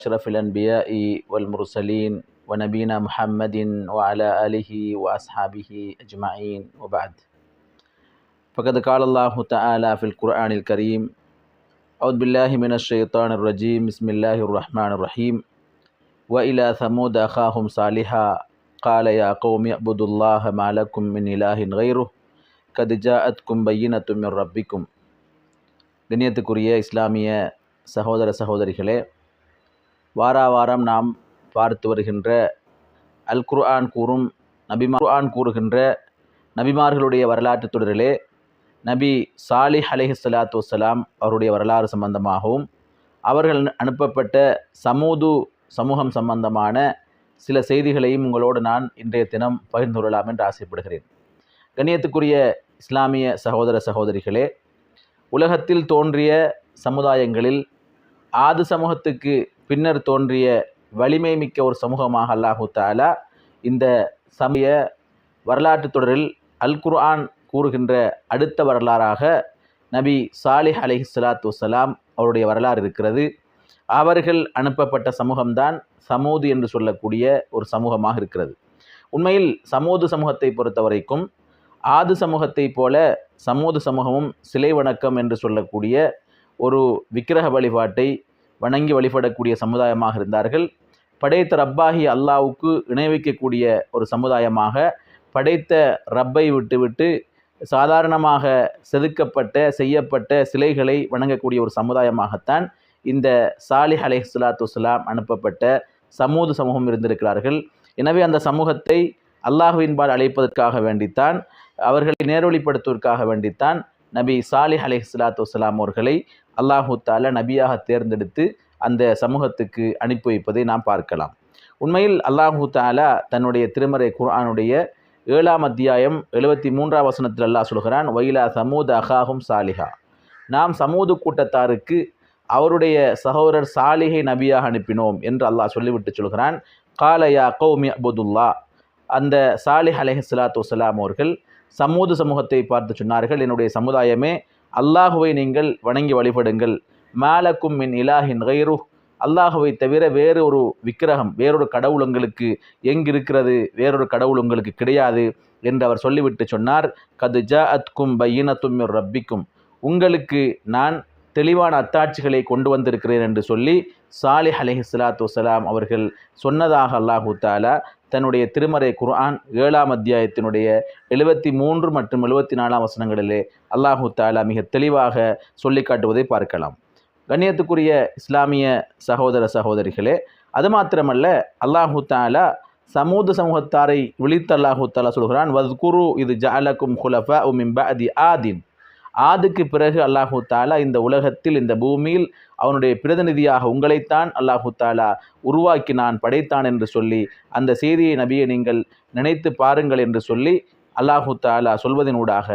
أشرف الأنبياء والمرسلين ونبينا محمد وعلى آله وأصحابه أجمعين وبعد فقد قال الله تعالى في القرآن الكريم أعوذ بالله من الشيطان الرجيم بسم الله الرحمن الرحيم وإلى ثمود أخاهم صالحا قال يا قوم اعبدوا الله ما لكم من إله غيره قد جاءتكم بينة من ربكم கண்ணியத்துக்குரிய இஸ்லாமிய சகோதர சகோதரிகளே வாரா வாரம் நாம் பார்த்து வருகின்ற அல் குர்ஆன் கூறும் நபிமா குர்ஆன் கூறுகின்ற நபிமார்களுடைய வரலாற்று தொடரிலே நபி சாலிஹ் அலைஹி சலாத்து வஸ்ஸலாம் அவருடைய வரலாறு சம்பந்தமாகவும் அவர்கள் அனுப்பப்பட்ட சமூது சமூகம் சம்பந்தமான சில செய்திகளையும் உங்களோடு நான் இன்றைய தினம் பகிர்ந்து கொள்ளலாம் என்று ஆசைப்படுகிறேன். கண்ணியத்துக்குரிய இஸ்லாமிய சகோதர சகோதரிகளே உலகத்தில் தோன்றிய சமுதாயங்களில் ஆது சமூகத்துக்கு பின்னர் தோன்றிய வலிமை மிக்க ஒரு சமூகமாக அல்லாஹு தாலா இந்த சமய வரலாற்று தொடரில் அல் குர்ஆன் கூறுகின்ற அடுத்த வரலாறாக நபி சாலிஹ் அலைஹி சலாத்து வசலாம் அவருடைய வரலாறு இருக்கிறது. அவர்கள் அனுப்பப்பட்ட சமூகம்தான் சமூது என்று சொல்லக்கூடிய ஒரு சமூகமாக இருக்கிறது. உண்மையில் சமூது சமூகத்தை பொறுத்த வரைக்கும் ஆது சமூகத்தை போல சமூது சமூகமும் சிலை வணக்கம் என்று சொல்லக்கூடிய ஒரு விக்கிரக வழிபாட்டை வணங்கி வழிபடக்கூடிய சமுதாயமாக இருந்தார்கள். படைத்த ரப்பாகி அல்லாவுக்கு இணை வைக்கக்கூடிய ஒரு சமுதாயமாக படைத்த ரப்பை விட்டுவிட்டு சாதாரணமாக செதுக்கப்பட்ட செய்யப்பட்ட சிலைகளை வணங்கக்கூடிய ஒரு சமுதாயமாகத்தான் இந்த சாலிஹ் அலை சுலாத்து சுலாம் அனுப்பப்பட்ட சமூது சமூகம் இருந்திருக்கிறார்கள். எனவே அந்த சமூகத்தை அல்லாஹுவின்பால் அழைப்பதற்காக வேண்டித்தான் அவர்களை நேர்வழிப்படுத்துவதற்காக வேண்டித்தான் நபி சாலிஹ் அலை சுலாத்து வலாம் அவர்களை அல்லாஹு தால நபியாக தேர்ந்தெடுத்து அந்த சமூகத்துக்கு அனுப்பி வைப்பதை நாம் பார்க்கலாம். உண்மையில் அல்லாஹு தாலா தன்னுடைய திருமறை குர்ஆனுடைய ஏழாம் அத்தியாயம் எழுபத்தி மூன்றாம் வசனத்தில் அல்லாஹ் சொல்கிறான் வயிலா சமூத் அகாகும் சாலிஹா. நாம் சமூது கூட்டத்தாருக்கு அவருடைய சகோதரர் சாலிகை நபியாக அனுப்பினோம் என்று அல்லாஹ் சொல்லிவிட்டு சொல்கிறான். காலயா கௌமி அபுதுல்லா. அந்த சாலிஹ் அலஹி சலாத்து வலாம் அவர்கள் சமூது சமூகத்தை பார்த்து சொன்னார்கள் என்னுடைய சமுதாயமே அல்லாஹுவை நீங்கள் வணங்கி வழிபடுங்கள். மாலக்கும் மின் இலாஹின் கயிறு அல்லாஹுவை தவிர வேறு ஒரு விக்கிரகம் வேறொரு கடவுள் உங்களுக்கு எங்கிருக்கிறது வேறொரு கடவுள் உங்களுக்கு கிடையாது என்று அவர் சொல்லிவிட்டு சொன்னார். கது ஜா அத்கும் பையினத்தும் ரப்பிக்கும். உங்களுக்கு நான் தெளிவான அத்தாட்சிகளை கொண்டு வந்திருக்கிறேன் என்று சொல்லி சாலிஹ் அலஹி சலாத்து வலாம் அவர்கள் சொன்னதாக அல்லாஹூ தாலா தன்னுடைய திருமறை குர்ஆன் ஏழாம் அத்தியாயத்தினுடைய எழுபத்தி மூன்று மற்றும் எழுபத்தி நாலாம் வசனங்களிலே அல்லாஹு தாலா மிக தெளிவாக சொல்லி காட்டுவதை பார்க்கலாம். கண்ணியத்துக்குரிய இஸ்லாமிய சகோதர சகோதரிகளே அது மாத்திரமல்ல அல்லாஹு தாலா சமூக சமூகத்தாரை விழித்து அல்லாஹூ தாலா சொல்கிறான் வத்குரு இது ஜாலக்கும் ஹுலஃபா உமின் பஅதி ஆதின். ஆதுக்கு பிறகு அல்லாஹூ தாலா இந்த உலகத்தில் இந்த பூமியில் அவனுடைய பிரதிநிதியாக உங்களைத்தான் அல்லாஹூ தாலா உருவாக்கினான் படைத்தான் என்று சொல்லி அந்த செய்தியை நபியை நீங்கள் நினைத்து பாருங்கள் என்று சொல்லி அல்லாஹூ தாலா சொல்வதனூடாக.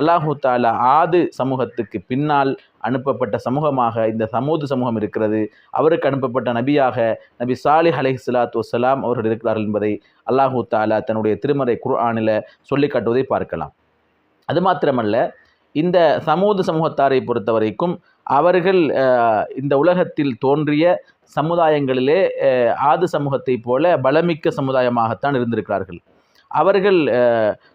அல்லாஹூ தாலா ஆது சமூகத்துக்கு பின்னால் அனுப்பப்பட்ட சமூகமாக இந்த சமூது சமூகம் இருக்கிறது. அவருக்கு அனுப்பப்பட்ட நபியாக நபி சாலிஹ் அலை சலாத் வசலாம் அவர்கள் இருக்கிறார்கள் என்பதை அல்லாஹூ தாலா தன்னுடைய திருமறை குர்ஆனில் சொல்லி காட்டுவதை பார்க்கலாம். அது மாத்திரமல்ல இந்த சமூக சமூகத்தாரை பொறுத்த வரைக்கும் அவர்கள் இந்த உலகத்தில் தோன்றிய சமுதாயங்களிலே ஆது சமூகத்தை போல பலமிக்க சமுதாயமாகத்தான் இருந்திருக்கிறார்கள். அவர்கள்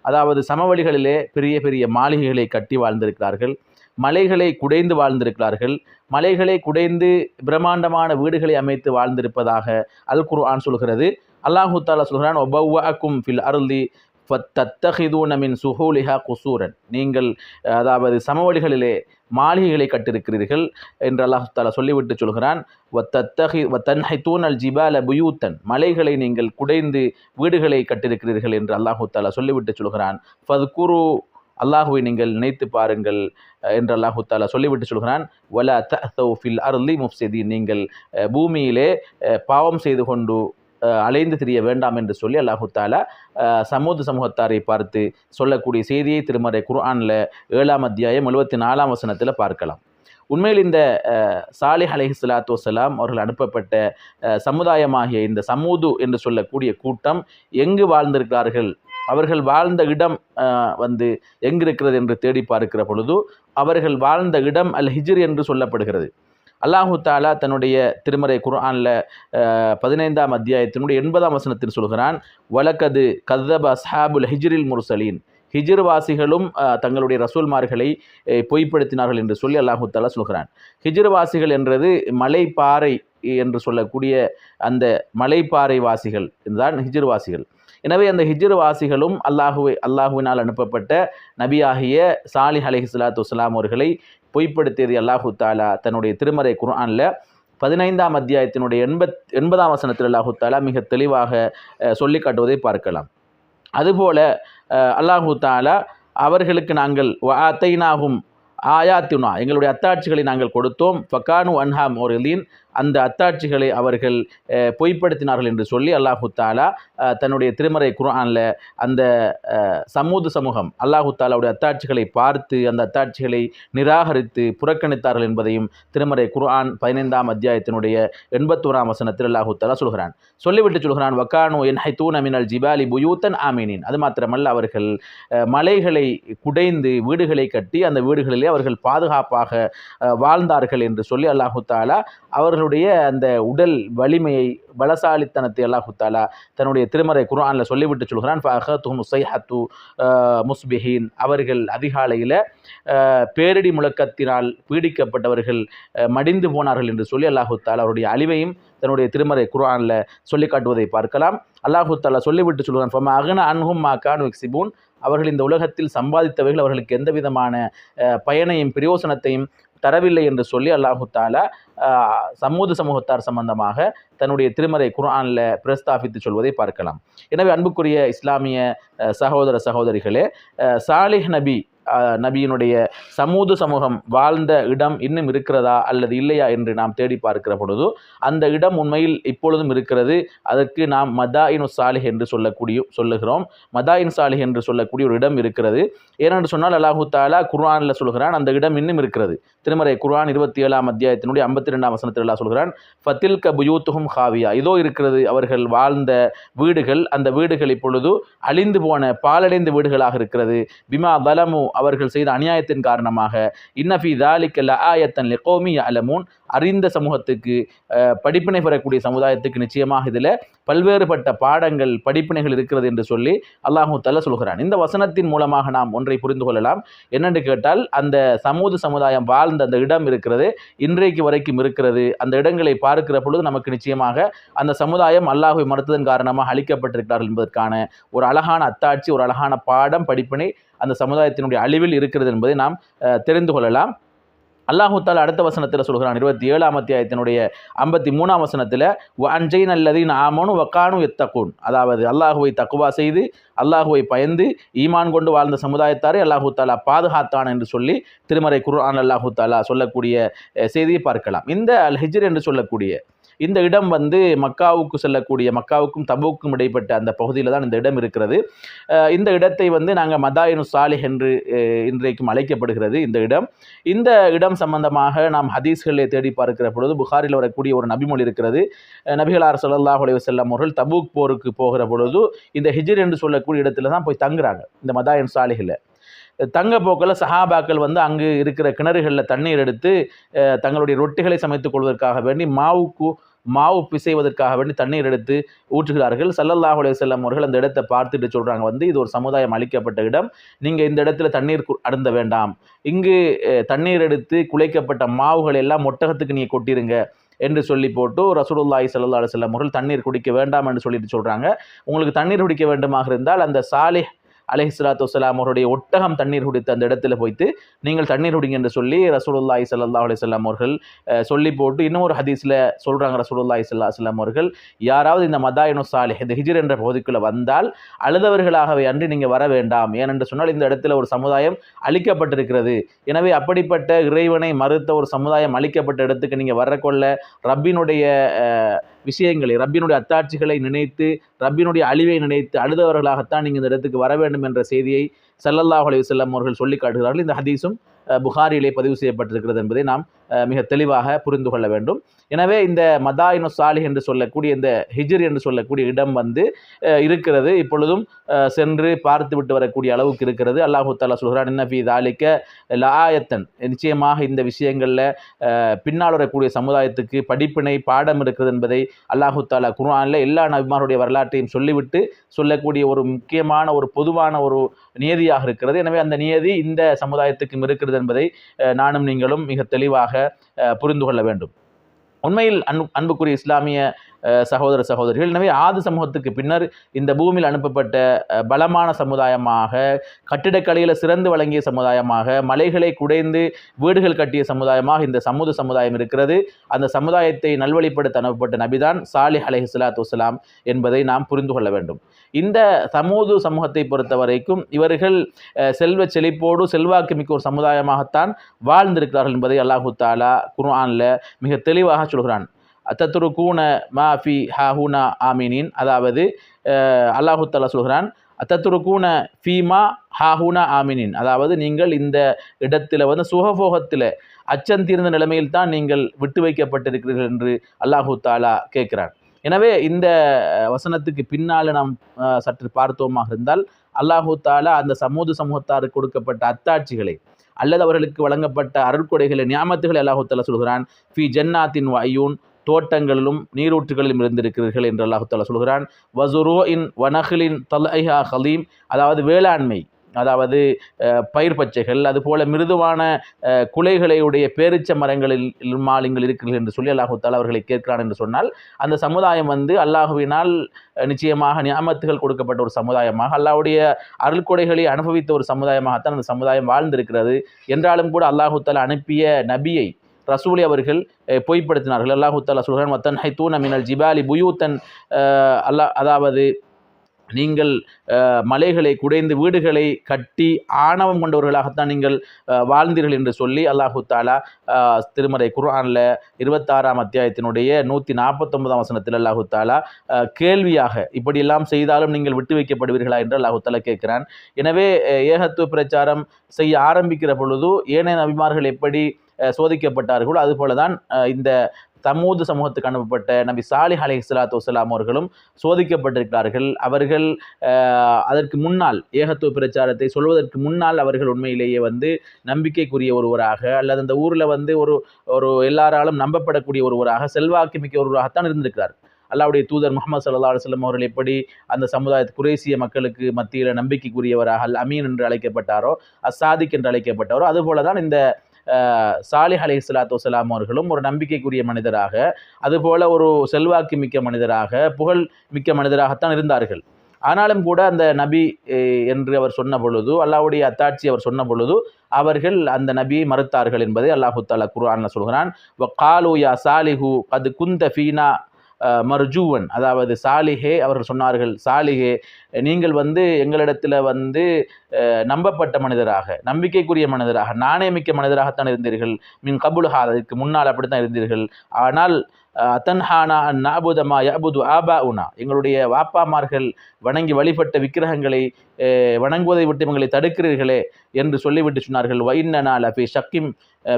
அதாவது சமவெளிகளிலே பெரிய பெரிய மாளிகைகளை கட்டி வாழ்ந்திருக்கிறார்கள். மலைகளை குடைந்து வாழ்ந்திருக்கிறார்கள். மலைகளை குடைந்து பிரம்மாண்டமான வீடுகளை அமைத்து வாழ்ந்திருப்பதாக அல் குர்ஆன் சொல்கிறது. அல்லாஹூ தாலா சொல்கிறான் ஒபவ்வாக்கும் ஃபில் அருள்தி ஃபத்தத்தஹிதூன மின் சுஹூலிஹா குசூரன் நீங்கள் அதாவது சமவெளிகளிலே மாளிகைகளை கட்டிருக்கிறீர்கள் என்று அல்லாஹு தாலா சொல்லிவிட்டு சொல்கிறான். வத்தத்தஹி வத்தன்ஹை தூணல் ஜிபால புயூத்தன். மலைகளை நீங்கள் குடைந்து வீடுகளை கட்டிருக்கிறீர்கள் என்று அல்லாஹு தாலா சொல்லிவிட்டு சொல்கிறான். ஃபது குரு அல்லாஹுவை நீங்கள் நினைத்து பாருங்கள் என்று அல்லாஹு தாலா சொல்லிவிட்டு சொல்கிறான். வல தஃபில் அருளி முஃப்சிதி நீங்கள் பூமியிலே பாவம் செய்து கொண்டு அலைந்து திரிய வேண்டாம் என்று சொல்லி அல்லாஹு தாலா சமூக சமூகத்தாரை பார்த்து சொல்லக்கூடிய செய்தியை திருமறை குர்ஆனில் ஏழாம் அத்தியாயம் எழுபத்தி நாலாம் வசனத்தில் பார்க்கலாம். உண்மையில் இந்த சாலிஹ் அலஹி சலாத்து வசலாம் அவர்கள் அனுப்பப்பட்ட சமுதாயமாகிய இந்த சமூது என்று சொல்லக்கூடிய கூட்டம் எங்கு வாழ்ந்திருக்கிறார்கள்? அவர்கள் வாழ்ந்த இடம் வந்து எங்கிருக்கிறது என்று தேடி பார்க்கிற பொழுது அவர்கள் வாழ்ந்த இடம் அல் ஹிஜ்ரி என்று சொல்லப்படுகிறது. அல்லாஹு தாலா தன்னுடைய திருமறை குர்ஆனில் பதினைந்தாம் அத்தியாயத்தினுடைய எண்பதாம் வசனத்தில் சொல்கிறான் வலக்கது கதப அஸ்ஹாபுல் ஹிஜ்ரில் முர்சலீன். ஹிஜிர்வாசிகளும் தங்களுடைய ரசூல்மார்களை பொய்ப்படுத்தினார்கள் என்று சொல்லி அல்லாஹு தாலா சொல்கிறான். ஹிஜிர்வாசிகள் என்றது மலைப்பாறை என்று சொல்லக்கூடிய அந்த மலைப்பாறை வாசிகள் இதுதான் ஹிஜிர்வாசிகள். எனவே அந்த ஹிஜிர்வாசிகளும் அல்லாஹுவை அல்லாஹுவினால் அனுப்பப்பட்ட நபியாகிய சாலிஹ் அலைஹி ஸலாத்து அவர்களை பொய்ப்படுத்தியது அல்லாஹு தாலா தன்னுடைய திருமறை குர்ஆனில். பதினைந்தாம் அத்தியாயத்தினுடைய எண்பத் எண்பதாம் வசனத்தில் அல்லாஹு தாலா மிக தெளிவாக சொல்லி காட்டுவதை பார்க்கலாம். அதுபோல அல்லாஹு தாலா அவர்களுக்கு நாங்கள் அத்தைனாகும் ஆயாத்துனா எங்களுடைய அத்தாட்சிகளை நாங்கள் கொடுத்தோம். ஃபக்கானு அன்ஹா மோரலீன் அந்த அத்தாட்சிகளை அவர்கள் பொய்ப்படுத்தினார்கள் என்று சொல்லி அல்லாஹு தாலா தன்னுடைய திருமறை குர்ஆனில் அந்த சமூக சமூகம் அல்லாஹு தாலாவுடைய அத்தாட்சிகளை பார்த்து அந்த அத்தாட்சிகளை நிராகரித்து புறக்கணித்தார்கள் என்பதையும் திருமறை குர்ஆன் பதினைந்தாம் அத்தியாயத்தினுடைய எண்பத்தோராம் வசனத்தில் அல்லாஹு தாலா சொல்கிறான். சொல்லிவிட்டு சொல்கிறான் வக்கானோ என் ஹைத்தூன் அமினல் ஜிபாலி புயூத்தன் ஆமீனின். அது மாத்திரமல்ல அவர்கள் மலைகளை குடைந்து வீடுகளை கட்டி அந்த வீடுகளிலே அவர்கள் பாதுகாப்பாக வாழ்ந்தார்கள் என்று சொல்லி அல்லாஹு தாலா தன்னுடைய அந்த உடல் வலிமையை பலசாலித்தனத்தை அல்லாஹு தாலா தன்னுடைய திருமறை குர்ஆனில் சொல்லிவிட்டு சொல்கிறான். ஃபஅஹத்துஹும் ஸைஹத்து முஸ்பிஹீன். அவர்கள் அதிகாலையில் பேரிடி முழக்கத்தினால் பீடிக்கப்பட்டவர்கள் மடிந்து போனார்கள் என்று சொல்லி அல்லாஹு தாலா அவருடைய அழிவையும் தன்னுடைய திருமறை குர்ஆனில் சொல்லி காட்டுவதை பார்க்கலாம். அல்லாஹு தாலா சொல்லிவிட்டு சொல்கிறான் ஃபமா அகன அன்ஹும் மா கான் சிபூன் அவர்கள் இந்த உலகத்தில் சம்பாதித்தவைகள் அவர்களுக்கு எந்த விதமான பயனையும் பிரயோசனத்தையும் தரவில்லை என்று சொல்லி அல்லாஹு தாலா சமூக சமூகத்தார் சம்பந்தமாக தன்னுடைய திருமறை குர்ஆனில் பிரஸ்தாபித்து சொல்வதை பார்க்கலாம். எனவே அன்புக்குரிய இஸ்லாமிய சகோதர சகோதரிகளே சாலிஹ் நபி நபியினுடைய சமூக சமூகம் வாழ்ந்த இடம் இன்னும் இருக்கிறதா அல்லது இல்லையா என்று நாம் தேடி பார்க்கிற பொழுது அந்த இடம் உண்மையில் இப்பொழுதும் இருக்கிறது. அதற்கு நாம் மதாயினு சாலிஹ் என்று சொல்லக்கூடிய சொல்லுகிறோம். மதாயின் சாலிஹ் என்று சொல்லக்கூடிய ஒரு இடம் இருக்கிறது. ஏனென்று சொன்னால் அல்லாஹு தாலா குர்ஆனில் சொல்கிறான் அந்த இடம் இன்னும் இருக்கிறது. திருமறை குர்ஆன் இருபத்தி ஏழாம் அத்தியாயத்தினுடைய ஐம்பத்தி ரெண்டாம் வசனத்தில் அல்லா சொல்கிறான் ஃபத்தில் கபுயூத்துகும் ஹாவியா. இதோ இருக்கிறது அவர்கள் வாழ்ந்த வீடுகள். அந்த வீடுகள் இப்பொழுது அழிந்து போன பாலடைந்த வீடுகளாக இருக்கிறது. பிமா பலமு அவர்கள் செய்த அநியாயத்தின் காரணமாக இன்னஃபி தாலிக்கல்ல ஆயத்தன் லெகோமி அலமூன் அறிந்த சமூகத்துக்கு படிப்பினை பெறக்கூடிய சமுதாயத்துக்கு நிச்சயமாக இதில் பல்வேறுபட்ட பாடங்கள் படிப்பினைகள் இருக்கிறது என்று சொல்லி அல்லாஹு தஆலா சொல்கிறான். இந்த வசனத்தின் மூலமாக நாம் ஒன்றை புரிந்து கொள்ளலாம். என்னென்று கேட்டால் அந்த சமூக சமுதாயம் வாழ்ந்த அந்த இடம் இருக்கிறது இன்றைக்கு வரைக்கும் இருக்கிறது. அந்த இடங்களை பார்க்கிற பொழுது நமக்கு நிச்சயமாக அந்த சமுதாயம் அல்லாஹுவை மறுத்ததன் காரணமாக அளிக்கப்பட்டிருக்கிறார்கள் என்பதற்கான ஒரு அழகான அத்தாட்சி ஒரு அழகான பாடம் படிப்பினை அந்த சமுதாயத்தினுடைய அழிவில் இருக்கிறது என்பதை நாம் தெரிந்து கொள்ளலாம். அல்லாஹு அடுத்த வசனத்தில் சொல்கிறான் இருபத்தி ஏழாம் அத்தியாயத்தினுடைய ஐம்பத்தி மூணாம் வசனத்தில் அஞ்சைன் அல்லதீன் ஆமனு வக்கானு எத்தக்கூன் அதாவது அல்லாஹுவை தக்குவா செய்து அல்லாஹுவை பயந்து ஈமான் கொண்டு வாழ்ந்த சமுதாயத்தாரை அல்லாஹு தாலா பாதுகாத்தான் என்று சொல்லி திருமறை குர்ஆன் அல்லாஹு தாலா சொல்லக்கூடிய செய்தியை பார்க்கலாம். இந்த அல் ஹிஜ்ர் என்று சொல்லக்கூடிய இந்த இடம் வந்து மக்காவுக்கு செல்லக்கூடிய மக்காவுக்கும் தபுக்கும் இடைப்பட்ட அந்த பகுதியில் தான் இந்த இடம் இருக்கிறது. இந்த இடத்தை வந்து நாங்கள் மதாயினு சாலிஹ் என்று இன்றைக்கும் அழைக்கப்படுகிறது இந்த இடம். இந்த இடம் சம்பந்தமாக நாம் ஹதீஸ்களை தேடி பார்க்கிற பொழுது புகாரில் வரக்கூடிய ஒரு நபிமொழி இருக்கிறது. நபிகளார் ஸல்லல்லாஹு அலைஹி செல்லம் அவர்கள் தபூக் போருக்கு போகிற பொழுது இந்த ஹிஜிர் என்று சொல்லக்கூடிய இடத்துல தான் போய் தங்குறாங்க இந்த மதாயின் சாலிஹில். தங்க போக்கில் சஹாபாக்கள் வந்து அங்கு இருக்கிற கிணறுகளில் தண்ணீர் எடுத்து தங்களுடைய ரொட்டிகளை சமைத்துக் கொள்வதற்காக வேண்டி மாவுக்கு மாவு பிசைவதற்காக வேண்டி தண்ணீர் எடுத்து ஊற்றுகிறார்கள். சல்லல்லாஹு அலைஹி அவர்கள் அந்த இடத்தை பார்த்துட்டு சொல்கிறாங்க வந்து இது ஒரு சமுதாயம் அளிக்கப்பட்ட இடம் நீங்கள் இந்த இடத்துல தண்ணீர் கு- அருந்த வேண்டாம். இங்கு தண்ணீர் எடுத்து குலைக்கப்பட்ட மாவுகள் எல்லாம் ஒட்டகத்துக்கு நீங்கள் கொட்டிருங்க என்று சொல்லி போட்டு ரசூலுல்லாஹி சல்லா அலுவலம் அவர்கள் தண்ணீர் குடிக்க வேண்டாம் என்று சொல்லிட்டு சொல்கிறாங்க உங்களுக்கு தண்ணீர் குடிக்க வேண்டுமாக இருந்தால் அந்த சாலிஹ் அலைஹி ஸலாத்து அவருடைய ஒட்டகம் தண்ணீர் குடித்த அந்த இடத்துல போய்த்து நீங்கள் தண்ணீர் குடிங்க என்று சொல்லி ரசூலுல்லாஹி சல்லா அலைஹி அவர்கள் சொல்லி போட்டு இன்னும் ஒரு ஹதீஸில் சொல்கிறாங்க ரசூலுல்லாஹி சல்லா அலைஹி அவர்கள் யாராவது இந்த மதாயினு சாலிஹ் இந்த ஹிஜிர் என்ற பகுதிக்குள்ளே வந்தால் அழுதவர்களாகவே அன்றி நீங்கள் வர வேண்டாம். ஏனென்று சொன்னால் இந்த இடத்துல ஒரு சமுதாயம் அழிக்கப்பட்டிருக்கிறது. எனவே அப்படிப்பட்ட இறைவனை மறுத்த ஒரு சமுதாயம் அழிக்கப்பட்ட இடத்துக்கு நீங்கள் வரக்கொள்ள ரப்பினுடைய விஷயங்களை ரப்பினுடைய அத்தாட்சிகளை நினைத்து ரப்பினுடைய அழிவை நினைத்து அழுதவர்களாகத்தான் நீங்கள் இந்த இடத்துக்கு வர வேண்டும் என்ற செய்தியை ஸல்லல்லாஹு அலைஹி அவர்கள் சொல்லி காட்டுகிறார்கள். இந்த ஹதீஸும் புகாரியிலே பதிவு செய்யப்பட்டிருக்கிறது என்பதை நாம் மிக தெளிவாக புரிந்து கொள்ள வேண்டும். எனவே இந்த மதாயினு சாலி என்று சொல்லக்கூடிய இந்த ஹிஜிர் என்று சொல்லக்கூடிய இடம் வந்து இருக்கிறது. இப்பொழுதும் சென்று பார்த்து விட்டு வரக்கூடிய அளவுக்கு இருக்கிறது. அல்லாஹு தாலா என்ன இன்னஃபி தாலிக்க லாயத்தன். நிச்சயமாக இந்த விஷயங்களில் பின்னால் வரக்கூடிய சமுதாயத்துக்கு படிப்பினை பாடம் இருக்கிறது என்பதை அல்லாஹு தாலா குர்ஆனில் எல்லா நபிமாருடைய வரலாற்றையும் சொல்லிவிட்டு சொல்லக்கூடிய ஒரு முக்கியமான ஒரு பொதுவான ஒரு நியதியாக இருக்கிறது. எனவே அந்த நியதி இந்த சமுதாயத்துக்கும் இருக்கிறது என்பதை நானும் நீங்களும் மிக தெளிவாக புரிந்து கொள்ள வேண்டும். உண்மையில் அன்பு அன்புக்குரிய இஸ்லாமிய சகோதர சகோதரிகள். எனவே ஆதி சமூகத்துக்கு பின்னர் இந்த பூமியில் அனுப்பப்பட்ட பலமான சமுதாயமாக கட்டிடக்கலையில் சிறந்து வழங்கிய சமுதாயமாக மலைகளை குடைந்து வீடுகள் கட்டிய சமுதாயமாக இந்த சமூக சமுதாயம் இருக்கிறது. அந்த சமுதாயத்தை நல்வழிப்படுத்த அனுப்பப்பட்ட நபிதான் சாலி அலைஹி ஸலாத்து என்பதை நாம் புரிந்து கொள்ள வேண்டும். இந்த சமூது சமூகத்தை பொறுத்த வரைக்கும் இவர்கள் செல்வ செழிப்போடு செல்வாக்கு மிக்க ஒரு சமுதாயமாகத்தான் வாழ்ந்திருக்கிறார்கள் என்பதை அல்லாஹு தாலா குர்ஆனில் மிக தெளிவாக சொல்கிறான். அத்தத்துரு கூன மாஃபி ஹாஹூனா ஆமீனின். அதாவது அஹ், அல்லாஹு தாலா சொல்கிறான் அத்தத்துரு கூன ஃபீமா ஹாஹூனா ஆமினின். அதாவது நீங்கள் இந்த இடத்துல வந்து சுகபோகத்தில் அச்சம் தீர்ந்த நிலைமையில் தான் நீங்கள் விட்டு வைக்கப்பட்டிருக்கிறீர்கள் என்று அல்லாஹு தாலா கேட்கிறான். எனவே இந்த வசனத்துக்கு பின்னால் நாம் சற்று பார்த்தோமாக இருந்தால் அல்லாஹு தாலா அந்த சமூக சமூகத்தாருக்கு கொடுக்கப்பட்ட அத்தாட்சிகளை அல்லது அவர்களுக்கு வழங்கப்பட்ட அருட்கொடைகளை ஞாபகத்துகளை அல்லாஹு தாலா சொல்கிறான். ஃபி ஜன்னாத்தின் வயூன் தோட்டங்களிலும் நீரூற்றுகளிலும் இருந்திருக்கிறீர்கள் என்று அல்லாஹுத்தாலா சொல்கிறான். வசுரோ இன் வனஹலின் தல்ஐஹா ஹலீம். அதாவது வேளாண்மை அதாவது பயிர் பச்சைகள் அதுபோல மிருதுவான குலைகளையுடைய பேரிச்ச மரங்களில் மாலிங்கள் இருக்கிறீர்கள் என்று சொல்லி அல்லாஹுத்தால் அவர்களை கேட்கிறான் என்று சொன்னால் அந்த சமுதாயம் வந்து அல்லாஹுவினால் நிச்சயமாக நியாமத்துகள் கொடுக்கப்பட்ட ஒரு சமுதாயமாக அல்லாஹ்வுடைய அருள்கொடைகளை அனுபவித்த ஒரு சமுதாயமாகத்தான் அந்த சமுதாயம் வாழ்ந்திருக்கிறது. என்றாலும் கூட அல்லாஹுத்தால் அனுப்பிய நபியை ரசூலி அவர்கள் பொய்ப்படுத்தினார்கள். அல்லாஹு தாலா சொல்கிறான் மத்தன் ஹை தூன மினல் ஜிபாலி புயூத்தன். அல்லா அல்லாஹ் அதாவது நீங்கள் மலைகளை குடைந்து வீடுகளை கட்டி ஆணவம் கொண்டவர்களாகத்தான் நீங்கள் வாழ்ந்தீர்கள் என்று சொல்லி அல்லாஹு தாலா திருமறை குர்ஆனில் இருபத்தாறாம் அத்தியாயத்தினுடைய நூற்றி நாற்பத்தொன்பதாம் வசனத்தில் அல்லாஹு தாலா கேள்வியாக இப்படியெல்லாம் செய்தாலும் நீங்கள் விட்டு வைக்கப்படுவீர்களா என்று அல்லாஹு தாலா கேட்கிறான். எனவே ஏகத்துவ பிரச்சாரம் செய்ய ஆரம்பிக்கிற பொழுது ஏனைய நபிமார்கள் எப்படி சோதிக்கப்பட்டார்களோ அதுபோல தான் இந்த தமூது சமூகத்துக்கு அனுப்பப்பட்ட நபி சாலிஹ் அலி இஸ்லாத்து வலாம் அவர்களும் சோதிக்கப்பட்டிருக்கிறார்கள். அவர்கள் அதற்கு முன்னால் ஏகத்துவ பிரச்சாரத்தை சொல்வதற்கு முன்னால் அவர்கள் உண்மையிலேயே வந்து நம்பிக்கைக்குரிய ஒருவராக அல்லது அந்த ஊரில் வந்து ஒரு ஒரு எல்லாராலும் நம்பப்படக்கூடிய ஒருவராக செல்வாக்கு மிக்க ஒருவராகத்தான் இருந்திருக்கிறார். அல்லாவுடைய தூதர் முகமது சல்லா அலுவலம் அவர்கள் எப்படி அந்த சமுதாயத்து குரேசிய மக்களுக்கு மத்தியில் நம்பிக்கைக்குரியவராக அல் அமீன் என்று அழைக்கப்பட்டாரோ அசாதிக் என்று அழைக்கப்பட்டாரோ அதுபோல தான் இந்த சாலிஹ் அலி இஸ்லாத்து வலாம் அவர்களும் ஒரு நம்பிக்கைக்குரிய மனிதராக அதுபோல ஒரு செல்வாக்கு மிக்க மனிதராக புகழ் மிக்க மனிதராகத்தான் இருந்தார்கள். ஆனாலும் கூட அந்த நபி என்று அவர் சொன்ன பொழுது அல்லாஹ்வுடைய அத்தாட்சி அவர் சொன்ன பொழுது அவர்கள் அந்த நபியை மறுத்தார்கள் என்பதை அல்லாஹு தாலா குர்ஆன்ல சொல்கிறான். வ காலு யா சாலிஹு கது குந்த ஃபீனா மர்ஜூவன் அதாவது சாலிஹே அவர்கள் சொன்னார்கள் சாலிஹே நீங்கள் வந்து எங்களிடத்தில் வந்து நம்பப்பட்ட மனிதராக நம்பிக்கைக்குரிய மனிதராக நாணயமிக்க மனிதராகத்தான் இருந்தீர்கள். மின் கபுல்ஹா அதுக்கு முன்னால் அப்படித்தான் இருந்தீர்கள். ஆனால் அத்தன்ஹானா அன் நாபுதமா யபுது ஆபா உனா எங்களுடைய வாப்பாமார்கள் வணங்கி வழிபட்ட விக்கிரகங்களை வணங்குவதை விட்டு எங்களை தடுக்கிறீர்களே என்று சொல்லிவிட்டு சொன்னார்கள். வைன்னனா லஃபி ஷக்கிம்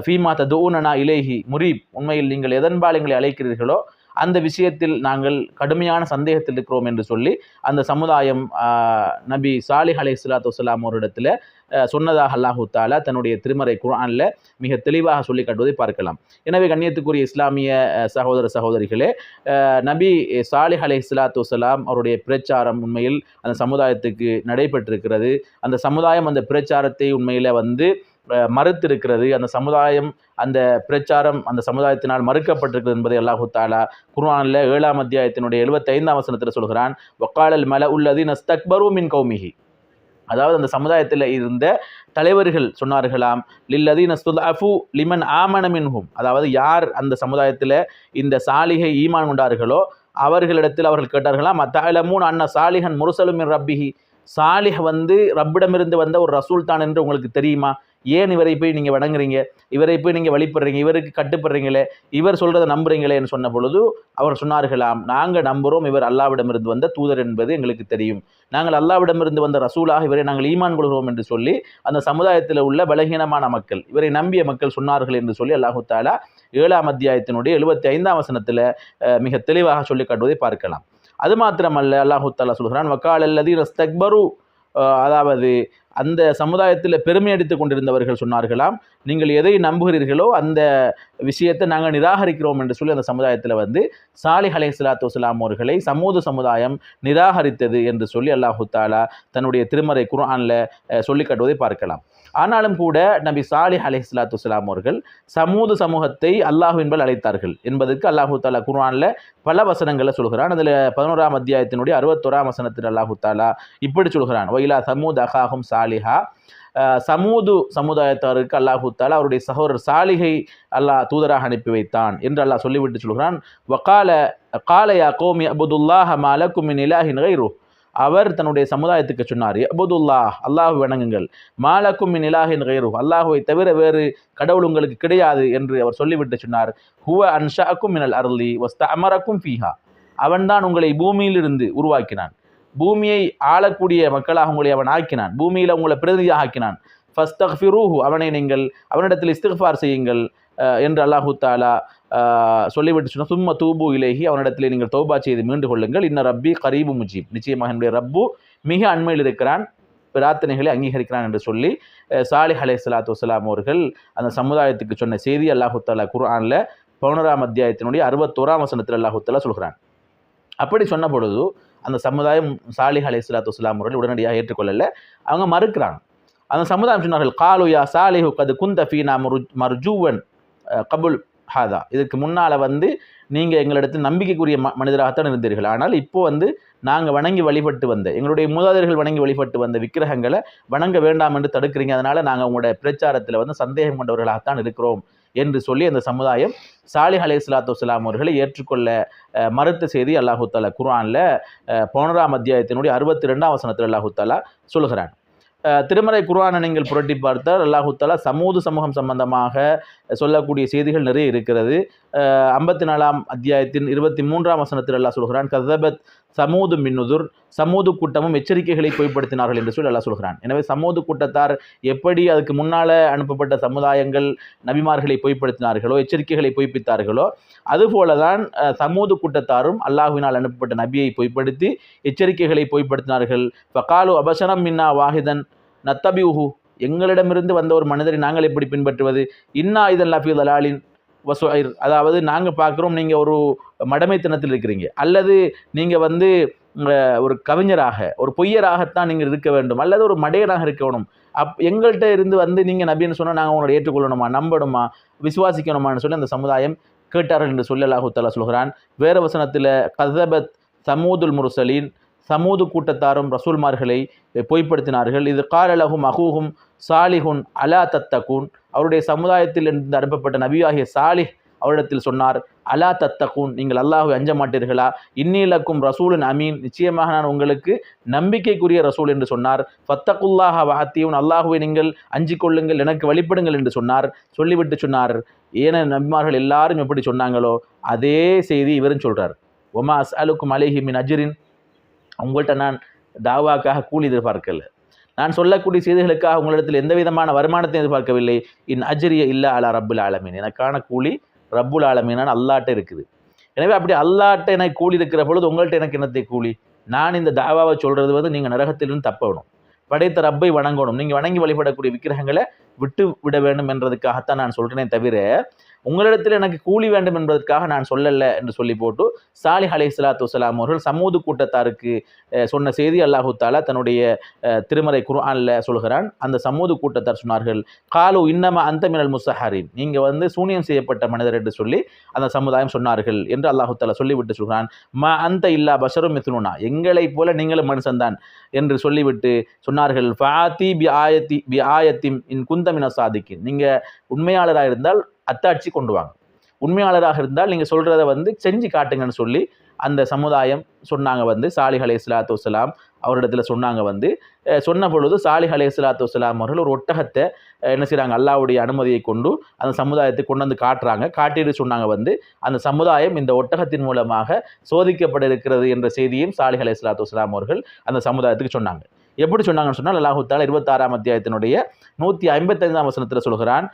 ஃபீமா ததூனனா இலேஹி முரீப் உண்மையில் நீங்கள் எதன்பால் எங்களை அழைக்கிறீர்களோ அந்த விஷயத்தில் நாங்கள் கடுமையான சந்தேகத்தில் இருக்கிறோம் என்று சொல்லி அந்த சமுதாயம் நபி சாலிஹ் அலை சலாத்து வலாம் அவரிடத்தில் சொன்னதாக அல்லாஹு தாலா தன்னுடைய திருமறை குர்ஆனில் மிக தெளிவாக சொல்லி காட்டுவதை பார்க்கலாம். எனவே கண்ணியத்துக்குரிய இஸ்லாமிய சகோதர சகோதரிகளே நபி சாலிஹ் அலை சலாத்து வலாம் அவருடைய பிரச்சாரம் உண்மையில் அந்த சமுதாயத்துக்கு நடைபெற்றிருக்கிறது. அந்த சமுதாயம் அந்த பிரச்சாரத்தை உண்மையில் வந்து மறுத்திருக்கிறது. அந்த சமுதாயம் அந்த பிரச்சாரம் அந்த சமுதாயத்தினால் மறுக்கப்பட்டிருக்கிறது என்பதை அல்லாஹு தாலா குர்ஆனில் ஏழாம் அத்தியாயத்தினுடைய எழுபத்தைந்தாம் வசனத்தில் சொல்கிறான். ஒக்காலல் மல உள்ளது நஸ்தக்பரு மின் கௌமிஹி. அதாவது அந்த சமுதாயத்தில் இருந்த தலைவர்கள் சொன்னார்களாம் லில்லதி நஸ்துல்அஃபு லிமன் ஆமனமின்ஹும் அதாவது யார் அந்த சமுதாயத்தில் இந்த சாலிகை ஈமான் கொண்டார்களோ அவர்களிடத்தில் அவர்கள் கேட்டார்களாம் அத்தலமூன் அன்ன சாலிஹன் முருசலும் ரப்பிஹி? சாலிஹ் வந்து ரப்பிடமிருந்து வந்த ஒரு ரசூல் தான் என்று உங்களுக்கு தெரியுமா? ஏன் இவரை போய் நீங்கள் வணங்குறீங்க? இவரை போய் நீங்கள் வழிபடுறீங்க? இவருக்கு கட்டுப்படுறீங்களே? இவர் சொல்கிறத நம்புறீங்களேன்னு சொன்ன பொழுது அவர் சொன்னார்களாம் நாங்கள் நம்புகிறோம் இவர் அல்லாவிடமிருந்து வந்த தூதர் என்பது எங்களுக்கு தெரியும். நாங்கள் அல்லாவிடமிருந்து வந்த ரசூலாக இவரை நாங்கள் ஈமான் கொள்கிறோம் என்று சொல்லி அந்த சமுதாயத்தில் உள்ள பலகீனமான மக்கள் இவரை நம்பிய மக்கள் சொன்னார்கள் என்று சொல்லி அல்லாஹு தாலா ஏழாம் அத்தியாயத்தினுடைய எழுபத்தி ஐந்தாம் வசனத்தில் மிக தெளிவாக சொல்லி காட்டுவதை பார்க்கலாம். அது மாத்திரமல்ல அல்லாஹு தாலா சொல்கிறான் வக்கால் அல்லது ரஸ்தக்பரு அதாவது அந்த சமுதாயத்தில் பெருமை அடித்து கொண்டிருந்தவர்கள் சொன்னார்களாம். நீங்கள் எதை நம்புகிறீர்களோ அந்த விஷயத்தை நாங்கள் நிராகரிக்கிறோம் என்று சொல்லி அந்த சமுதாயத்தில் வந்து சாலிஹ் அலை சலாத்து வலாம் அவர்களை சமூக சமுதாயம் நிராகரித்தது என்று சொல்லி அல்லாஹு தாலா தன்னுடைய திருமறை குர்ஆனில் சொல்லி காட்டுவதை பார்க்கலாம். ஆனாலும் கூட நபி சாலிஹ் அலை சலாத்து வலாம் அவர்கள் சமூக சமூகத்தை அல்லாஹுவின்பால் அழைத்தார்கள் என்பதற்கு அல்லாஹு தாலா குர்ஆனில் பல வசனங்களை சொல்கிறான். அதில் பதினோராம் அத்தியாயத்தினுடைய அறுபத்தோராம் வசனத்தில் அல்லாஹு தாலா இப்படி சொல்கிறான். ஒயிலா சமூத் அகாஹும் சாலிஹா சமூது சமுதாயத்தாருக்கு அல்லாஹு தாலா அவருடைய சகோதரர் சாலிகை அல்லாஹ் தூதராக அனுப்பி வைத்தான் என்று அல்லாஹ் சொல்லிவிட்டு சொல்கிறான். வக்கால காலயா கோமி அபுதுல்லாஹ மாலக்கும் இலாஹின் கைரு. அவர் தன்னுடைய சமுதாயத்துக்கு சொன்னார் அபுதுல்லாஹ் அல்லாஹ் வணங்குங்கள். மாலக்கும் மின் இலாஹின் கைரு. அல்லாஹுவை தவிர வேறு கடவுள் உங்களுக்கு கிடையாது என்று அவர் சொல்லிவிட்டு சொன்னார். ஹுவ அன்ஷாக்கும் மினல் அருளி வஸ்த அமரக்கும் ஃபீஹா. அவன்தான் உங்களை பூமியிலிருந்து உருவாக்கினான். பூமியை ஆளக்கூடிய மக்களாக உங்களை அவன் ஆக்கினான். பூமியில் உங்களை பிரதிநிதியாக ஆக்கினான் ஃபஸ்தஃபிரூஹு அவனை நீங்கள் அவனிடத்தில் இஸ்திஃபார் செய்யுங்கள் என்று அல்லாஹு தாலா சொல்லிவிட்டு சொன்ன சும்ம தூபு இலேகி அவனிடத்தில் நீங்கள் தௌபா செய்து மீண்டு கொள்ளுங்கள். இன்ன ரப்பி கரீபு முஜீப். நிச்சயமாக என்னுடைய ரப்பு மிக அண்மையில் இருக்கிறான் பிரார்த்தனைகளை அங்கீகரிக்கிறான் என்று சொல்லி சாலிஹ் அலே சலாத்து வலாம் அவர்கள் அந்த சமுதாயத்துக்கு சொன்ன செய்தி அல்லாஹு தாலா குர்ஆனில் பதினோராம் அத்தியாயத்தினுடைய அறுபத்தோராம் வசனத்தில் அல்லாஹு தாலா சொல்கிறான். அப்படி சொன்ன பொழுது அந்த சமுதாயம் சாலிஹ் அலி இஸ்லாத்து இஸ்லாம் அவர்கள் உடனடியாக ஏற்றுக்கொள்ளலை. அவங்க மறுக்கிறாங்க. அந்த சமுதாயம் சொன்னார்கள் காலுயா சாலிஹு கது குந்த ஃபீனா மரு மர்ஜூவன் கபுல் ஹாதா. இதுக்கு முன்னால் வந்து நீங்கள் எங்களிடத்தில் நம்பிக்கைக்குரிய ம மனிதராகத்தான் இருந்தீர்கள். ஆனால் இப்போ வந்து நாங்கள் வணங்கி வழிபட்டு வந்த எங்களுடைய மூதாதையர்கள் வணங்கி வழிபட்டு வந்த விக்கிரகங்களை வணங்க வேண்டாம் என்று தடுக்கிறீங்க. அதனால் நாங்கள் உங்களுடைய பிரச்சாரத்தில் வந்து சந்தேகம் கொண்டவர்களாகத்தான் இருக்கிறோம் என்று சொல்லி அந்த சமுதாயம் சாலிஹ் அலே சலாத்து வலாம் அவர்களை ஏற்றுக்கொள்ள மறுத்த செய்தி அல்லாஹு தாலா குர்ஆனில் பதினோராம் அத்தியாயத்தினுடைய அறுபத்தி ரெண்டாம் வசனத்தில் அல்லாஹு தாலா சொல்கிறான் திருமறை குர்ஆனை நீங்கள் புரட்டி பார்த்தால் அல்லாஹுத்தாலா சமூக சமூகம் சம்பந்தமாக சொல்லக்கூடிய செய்திகள் நிறைய இருக்கிறது. ஐம்பத்தி நாலாம் அத்தியாயத்தின் இருபத்தி மூன்றாம் வசனத்தில் அல்லாஹ் சொல்கிறான் கதபத் சமூது மின்னுதுர் சமூது கூட்டமும் எச்சரிக்கைகளை பொய்ப்படுத்தினார்கள் என்று சொல்லி அல்லா சொல்கிறான். எனவே சமூது கூட்டத்தார் எப்படி அதுக்கு முன்னால் அனுப்பப்பட்ட சமுதாயங்கள் நபிமார்களை பொய்ப்படுத்தினார்களோ எச்சரிக்கைகளை பொய்ப்பித்தார்களோ அதுபோல தான் சமூது கூட்டத்தாரும் அல்லாஹுவினால் அனுப்பப்பட்ட நபியை பொய்ப்படுத்தி எச்சரிக்கைகளை பொய்ப்படுத்தினார்கள். ஃபகாலு அபசனம் மின்னா வாஹிதன் நத்தபியூஹு எங்களிடமிருந்து வந்த ஒரு மனிதரை நாங்கள் எப்படி பின்பற்றுவது? இன்னா இதன் லஃபி வசுஐர் அதாவது நாங்கள் பார்க்குறோம் நீங்கள் ஒரு மடமைத்தனத்தில் இருக்கிறீங்க. அல்லது நீங்கள் வந்து ஒரு கவிஞராக ஒரு பொய்யராகத்தான் நீங்கள் இருக்க வேண்டும். அல்லது ஒரு மடையராக இருக்கணும் அப் எங்கள்கிட்ட இருந்து வந்து நீங்கள் நபின்னு சொன்னால் நாங்கள் உங்களோட ஏற்றுக்கொள்ளணுமா நம்பணுமா விசுவாசிக்கணுமான்னு சொல்லி அந்த சமுதாயம் கேட்டார்கள் என்று சொல்லி அல்லாஹு சொல்கிறான். வேறு வசனத்தில் கதபத் சமூதுல் முருசலின் சமூது கூட்டத்தாரும் ரசூல்மார்களை பொய்ப்படுத்தினார்கள். இது காலலகும் அகூகும் சாலிஹுன் அலா தத்தகூன். அவருடைய சமுதாயத்தில் இருந்து அனுப்பப்பட்ட நபியாகிய சாலிஹ் அவரிடத்தில் சொன்னார் அலா தத்தகூன் நீங்கள் அல்லாஹு அஞ்ச மாட்டீர்களா? இன்னிலக்கும் ரசூலின் அமீன். நிச்சயமாக நான் உங்களுக்கு நம்பிக்கைக்குரிய ரசூல் என்று சொன்னார். ஃபத்தகுல்லாஹ வாத்தியும் அல்லாஹுவை நீங்கள் அஞ்சிக் கொள்ளுங்கள் எனக்கு வழிபடுங்கள் என்று சொன்னார். சொல்லிவிட்டு சொன்னார். ஏன நபிமார்கள் எல்லாரும் எப்படி சொன்னாங்களோ அதே செய்தி இவரும் சொல்கிறார் ஒமா அஸ் அலுக்கும் அலேஹி மின் உங்கள்கிட்ட நான் தாவாக்காக கூலி எதிர்பார்க்கல. நான் சொல்லக்கூடிய செய்திகளுக்காக உங்களிடத்தில் எந்த விதமான வருமானத்தை எதிர்பார்க்கவில்லை. இன் அஜரிய இல்லா அலா ரப்புல் ஆலமீன். எனக்கான கூலி ரப்புல் ஆலமீனான அல்லாட்ட இருக்குது. எனவே அப்படி அல்லாட்ட எனக்கு கூலி இருக்கிற பொழுது உங்கள்கிட்ட எனக்கு என்னத்தை கூலி? நான் இந்த தாவாவை சொல்கிறது வந்து நீங்கள் நரகத்திலிருந்து தப்பணும். படைத்த ரப்பை வணங்கணும். நீங்கள் வணங்கி வழிபடக்கூடிய விக்கிரகங்களை விட்டு விட வேண்டும் என்றதுக்காகத்தான் நான் சொல்கிறேனே தவிர உங்களிடத்தில் எனக்கு கூலி வேண்டும் என்பதற்காக நான் சொல்லல என்று சொல்லி போட்டு சாலிஹ் அலை சலாத்து வலாம் அவர்கள் சமூது கூட்டத்தாருக்கு சொன்ன செய்தி அல்லாஹு தாலா தன்னுடைய திருமறை குர்ஆனில் சொல்கிறான். அந்த சமூது கூட்டத்தார் சொன்னார்கள் காலு இன்னமா அந்த மினல் முசஹரின் நீங்கள் வந்து சூனியம் செய்யப்பட்ட மனிதர் என்று சொல்லி அந்த சமுதாயம் சொன்னார்கள் என்று அல்லாஹு தாலா சொல்லிவிட்டு சொல்கிறான். ம அந்த இல்லா பஷரும் மித்னுனா எங்களைப் போல நீங்களும் மனுஷன்தான் என்று சொல்லிவிட்டு சொன்னார்கள். ஃபாத்தி பி ஆயத்தி பி ஆயத்திம் இன் குந்தமின சாதிக்கின். நீங்கள் உண்மையாளராக இருந்தால் அத்தாட்சி கொண்டு வாங்க. உண்மையாளராக இருந்தால் நீங்கள் சொல்கிறத வந்து செஞ்சு காட்டுங்கன்னு சொல்லி அந்த சமுதாயம் சொன்னாங்க வந்து. சாலிஹ் அலே சலாத்து வலாம் அவரிடத்துல சொன்னாங்க வந்து. சொன்ன பொழுது சாலிஹ் அலே ஸலாத்து வலாம் அவர்கள் ஒரு ஒட்டகத்தை என்ன செய்கிறாங்க அல்லாவுடைய அனுமதியை கொண்டு அந்த சமுதாயத்தை கொண்டு வந்து காட்டுறாங்க. காட்டிட்டு சொன்னாங்க வந்து அந்த சமுதாயம் இந்த ஒட்டகத்தின் மூலமாக சோதிக்கப்பட இருக்கிறது என்ற செய்தியும் சாலிஹ் அலே ஸலாத்து வலாம் அவர்கள் அந்த சமுதாயத்துக்கு சொன்னாங்க. எப்படி சொன்னாங்கன்னு சொன்னால் அல்லாஹு தாலா இருபத்தாறாம் அத்தியாயத்தினுடைய நூற்றி ஐம்பத்தைந்தாம் வசனத்தில் சொல்கிறான்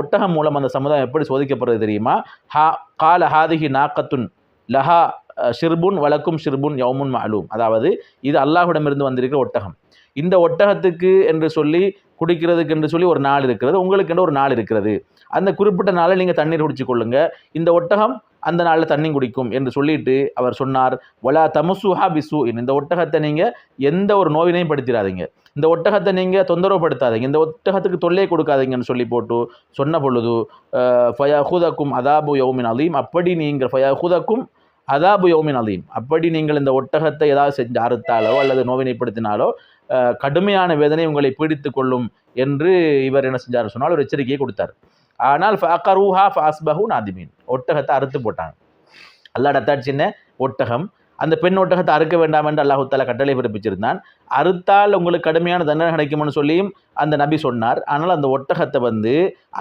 ஒட்டகம் மூலம் அந்த சமுதாயம் எப்படி சோதிக்கப்படுறது தெரியுமா? ஹா கால ஹாதிஹி நாக்கத்துன் லஹா ஷிர்புன் வழக்கும் ஷிர்புன் யவுமுன் மாலூம் அதாவது இது அல்லாஹ்விடமிருந்து வந்திருக்கிற ஒட்டகம். இந்த ஒட்டகத்துக்கு என்று சொல்லி குடிக்கிறதுக்கு என்று சொல்லி ஒரு நாள் இருக்கிறது உங்களுக்கு என்று ஒரு நாள் இருக்கிறது. அந்த குறிப்பிட்ட நாளில் நீங்கள் தண்ணீர் குடிச்சு கொள்ளுங்கள் இந்த ஒட்டகம் அந்த நாளில் தண்ணி குடிக்கும் என்று சொல்லிட்டு அவர் சொன்னார். வலா தமுசுஹா பிசு இந்த ஒட்டகத்தை நீங்கள் எந்த ஒரு நோயினையும் படுத்திடாதீங்க இந்த ஒட்டகத்தை நீங்கள் தொந்தரவுப்படுத்தாதீங்க இந்த ஒட்டகத்துக்கு தொல்லை கொடுக்காதீங்கன்னு சொல்லி போட்டு சொன்ன பொழுது ஃபயஹுதக்கும் அதாபு யௌமின் அலீம். அப்படி நீங்கள் ஃபயஹுதக்கும் அதாபு யோமின் அலீம். அப்படி நீங்கள் இந்த ஒட்டகத்தை ஏதாவது செஞ்சு அறுத்தாலோ அல்லது நோவினைப்படுத்தினாலோ கடுமையான வேதனை உங்களை பீடித்து கொள்ளும் என்று இவர் என்ன செஞ்சார் சொன்னால் ஒரு எச்சரிக்கையை கொடுத்தார். ஆனால் ஃபஅகரூஹா ஃபாஸ்பஹு நாதிமீன் ஒட்டகத்தை அறுத்து போட்டாங்க. அல்லாட அத்தாட்சின்ன ஒட்டகம். அந்த பெண் ஒட்டகத்தை அறுக்க வேண்டாம் என்று அல்லாஹு தாலா கட்டளை பிறப்பிச்சிருந்தான். அறுத்தால் உங்களுக்கு கடுமையான தண்டனை கிடைக்கும்னு சொல்லியும் அந்த நபி சொன்னார். ஆனால் அந்த ஒட்டகத்தை வந்து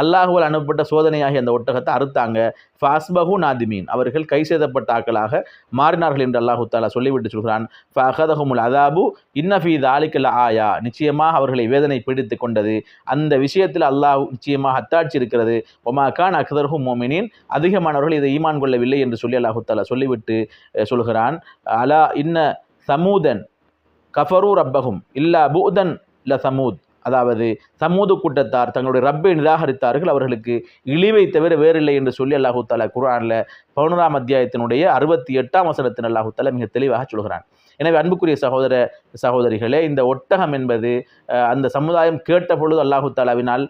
அல்லாஹுவால் அனுப்பப்பட்ட சோதனையாகி அந்த ஒட்டகத்தை அறுத்தாங்க. ஃபாஸ்பஹு நாதிமீன். அவர்கள் கை செய்தப்பட்ட ஆக்களாக மாறினார்கள் என்று அல்லாஹு தாலா சொல்லிவிட்டு சொல்கிறான். ஃபஹதஹுமுல் அதாபு இன்னஃபி தாலிக்கல் ஆயா. நிச்சயமாக அவர்களை வேதனை பிடித்து கொண்டது. அந்த விஷயத்தில் அல்லாஹ் நிச்சயமாக அத்தாட்சி இருக்கிறது ஒமா கான் அக்தர்ஹும் மோமினின். அதிகமானவர்கள் இதை ஈமான் கொள்ளவில்லை என்று சொல்லி அல்லாஹு தாலா சொல்லிவிட்டு சொல்கிறான். அலா இன்ன சமூதன். கஃபரு ரப்பகும் இல்லா பூதன் ல சமூத். அதாவது சமூது கூட்டத்தார் தங்களுடைய ரப்பை நிராகரித்தார்கள். அவர்களுக்கு இழிவை தவிர வேறில்லை என்று சொல்லி அல்லாஹூ தாலா குரானில் பதினோராம் அத்தியாயத்தினுடைய அறுபத்தி எட்டாம் வசனத்தின் அல்லாஹூ தாலா மிக தெளிவாக சொல்கிறான். எனவே அன்புக்குரிய சகோதர சகோதரிகளே இந்த ஒட்டகம் என்பது அந்த சமுதாயம் கேட்ட பொழுது அல்லாஹு தாலாவினால்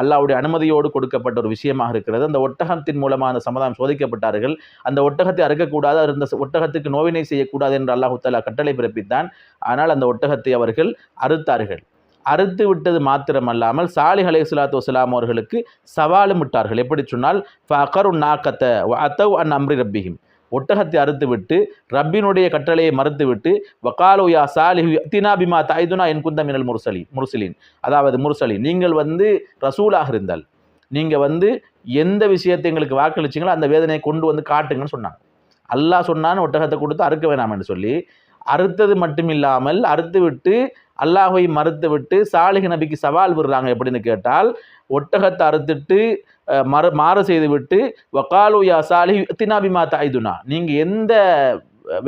அல்லாவுடைய அல்லாஹ்வுடைய அனுமதியோடு கொடுக்கப்பட்ட ஒரு விஷயமாக இருக்கிறது. அந்த ஒட்டகத்தின் மூலமாக அந்த சமுதாயம் சோதிக்கப்பட்டார்கள். அந்த ஒட்டகத்தை அறுக்கக்கூடாது அந்த ஒட்டகத்துக்கு நோவினை செய்யக்கூடாது என்று அல்லாஹு தாலா கட்டளை பிறப்பித்தான். ஆனால் அந்த ஒட்டகத்தை அவர்கள் அறுத்தார்கள். அறுத்து விட்டது மாத்திரமல்லாமல் சாலிஹ் அலை சலாத்து வசலாம் அவர்களுக்கு சவாலும் விட்டார்கள். எப்படி சொன்னால் ஃபகரு நாக்கத்தை அத்தவ் அன் அம்ரி ரப்பிஹிம். ஒட்டகத்தை அறுத்துவிட்டு ரப்பினுடைய கட்டளையை மறுத்துவிட்டு வக்காலு யா சாலிஹு அத்தினா பிமா தாய்துனா என் குந்த மினல் முர்சலி முர்சலின். அதாவது முர்சலின் நீங்கள் வந்து ரசூலாக இருந்தால் நீங்கள் வந்து எந்த விஷயத்தை எங்களுக்கு வாக்களிச்சீங்களோ அந்த வேதனையை கொண்டு வந்து காட்டுங்கன்னு சொன்னாங்க. அல்லாஹ் சொன்னான்னு ஒட்டகத்தை கொடுத்து அறுக்க வேணாம்னு சொல்லி அறுத்தது மட்டும் இல்லாமல் அறுத்து விட்டு அல்லாஹை மறுத்து விட்டு நபிக்கு சவால் விடுறாங்க எப்படின்னு கேட்டால் ஒட்டகத்தை அறுத்துட்டு மறு மாறு செய்துவிட்டு வக்காலு யா சாலிஹ் தினாபிமா தாய்துனா நீங்கள் எந்த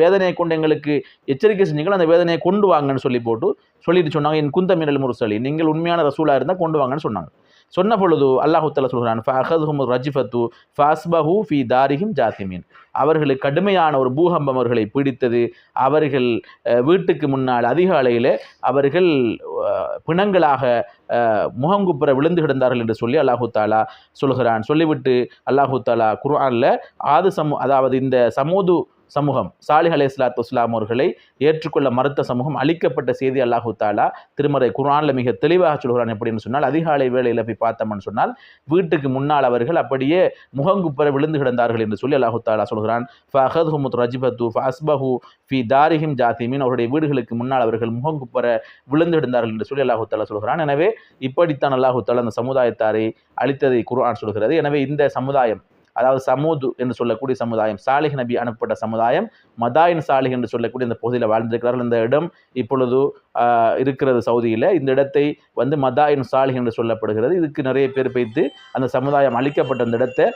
வேதனையை கொண்டு எங்களுக்கு எச்சரிக்கை செஞ்சீங்களோ அந்த வேதனையை கொண்டு வாங்கன்னு சொல்லி போட்டு சொல்லிட்டு சொன்னாங்க என் குந்த மினல் முரசலி நீங்கள் உண்மையான ரசூலாக இருந்தால் கொண்டு வாங்கன்னு சொன்னாங்க. சொன்ன பொழுது அல்லாஹு தஆலா சொல்கிறான் ஃபஹதுஹும் ரஜிஃபத்து ஃபாஸ்பஹு ஃபி தாரிஹிம் ஜாத்திமீன். அவர்களுக்கு கடுமையான ஒரு பூகம்பம் அவர்களை பிடித்தது. அவர்கள் வீட்டுக்கு முன்னால் அதிகாலையில் அவர்கள் பிணங்களாக முகங்குப்புற விழுந்து கிடந்தார்கள் என்று சொல்லி அல்லாஹு தாலா சொல்கிறான். சொல்லிவிட்டு அல்லாஹு தாலா குர்ஆனில் ஆது சமு அதாவது இந்த சமூது சமூகம். சாலிஹ் அலி இஸ்லாத்து இஸ்லாம் அவர்களை ஏற்றுக்கொள்ள மறுத்த சமூகம் அளிக்கப்பட்ட செய்தி அல்லாஹு தாலா திருமறை குர்ஆனில் மிக தெளிவாக சொல்கிறான். எப்படின்னு சொன்னால் அதிகாலை வேலையில் போய் பார்த்தோம்னு சொன்னால் வீட்டுக்கு முன்னால் அவர்கள் அப்படியே முகங்குப்புற விழுந்து கிடந்தார்கள் என்று சொல்லி அல்லாஹு தாலா சொல்கிறான். ஃபஹத்ஹுமுத் ரஜிபத்து ஃபஸ்பஹு ஃபி தாரிஹிம் ஜாத்திமின் அவருடைய வீடுகளுக்கு முன்னால் அவர்கள் முகங்குப்புற விழுந்து கிடந்தார்கள் என்று சொல்லி அல்லாஹு தாலா சொல்கிறான். எனவே இப்படித்தான் அல்லாஹு தாலா அந்த சமுதாயத்தாரை அளித்ததை குர்ஆன் சொல்கிறது. எனவே இந்த சமுதாயம் அதாவது சமூது என்று சொல்லக்கூடிய சமுதாயம் சாலிஹ் நபி அனுப்பப்பட்ட சமுதாயம் மதாயின் சாலிஹ் என்று சொல்லக்கூடிய இந்த பகுதியில் வாழ்ந்திருக்கிறார்கள். இந்த இடம் இப்பொழுது இருக்கிறது சவுதியில். இந்த இடத்தை வந்து மதாயின் சாலிஹ் என்று சொல்லப்படுகிறது. இதுக்கு நிறைய பேர் வைத்து அந்த சமுதாயம் அளிக்கப்பட்ட அந்த இடத்தை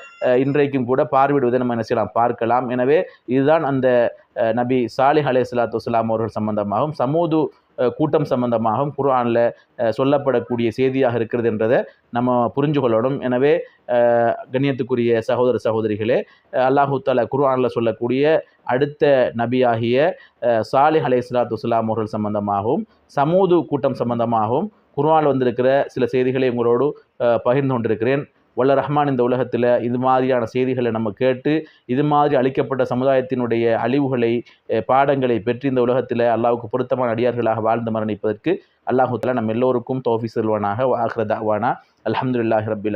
இன்றைக்கும் கூட பார்வையிடுவதை நம்ம என்ன செய்யலாம்? பார்க்கலாம். எனவே இதுதான் அந்த நபி சாலிஹ் அலே சலாத்து அவர்கள் சம்பந்தமாகவும் சமூது கூட்டம் சம்பந்தமாகவும் குர்ஆனில் சொல்லப்படக்கூடிய செய்தியாக இருக்கிறது என்றதை நம்ம புரிஞ்சு கொள்ளணும். எனவே கண்ணியத்துக்குரிய சகோதர சகோதரிகளே அஹ், அல்லாஹு தாலா குர்ஆனில் சொல்லக்கூடிய அடுத்த நபியாகிய சாலி சாலிஹ் அலை சலாத்து வஸ்லாம் அவர்கள் சம்பந்தமாகவும் சமூது கூட்டம் சம்பந்தமாகவும் குர்ஆனில் வந்திருக்கிற சில செய்திகளை உங்களோடு பகிர்ந்து கொண்டிருக்கிறேன். வல்ல ரஹ்மான் இந்த உலகத்தில் இது மாதிரியான செய்திகளை நம்ம கேட்டு இது மாதிரி அளிக்கப்பட்ட சமுதாயத்தினுடைய அழிவுகளை பாடங்களை பெற்று இந்த உலகத்தில் அல்லாவுக்கு பொருத்தமான அடியார்களாக வாழ்ந்து மரணிப்பதற்கு அல்லாஹு தஆலா நம்ம எல்லோருக்கும் தோஃபி செல்வானாக வாஹ்ர அலமதுல்லாஹ் ரபில்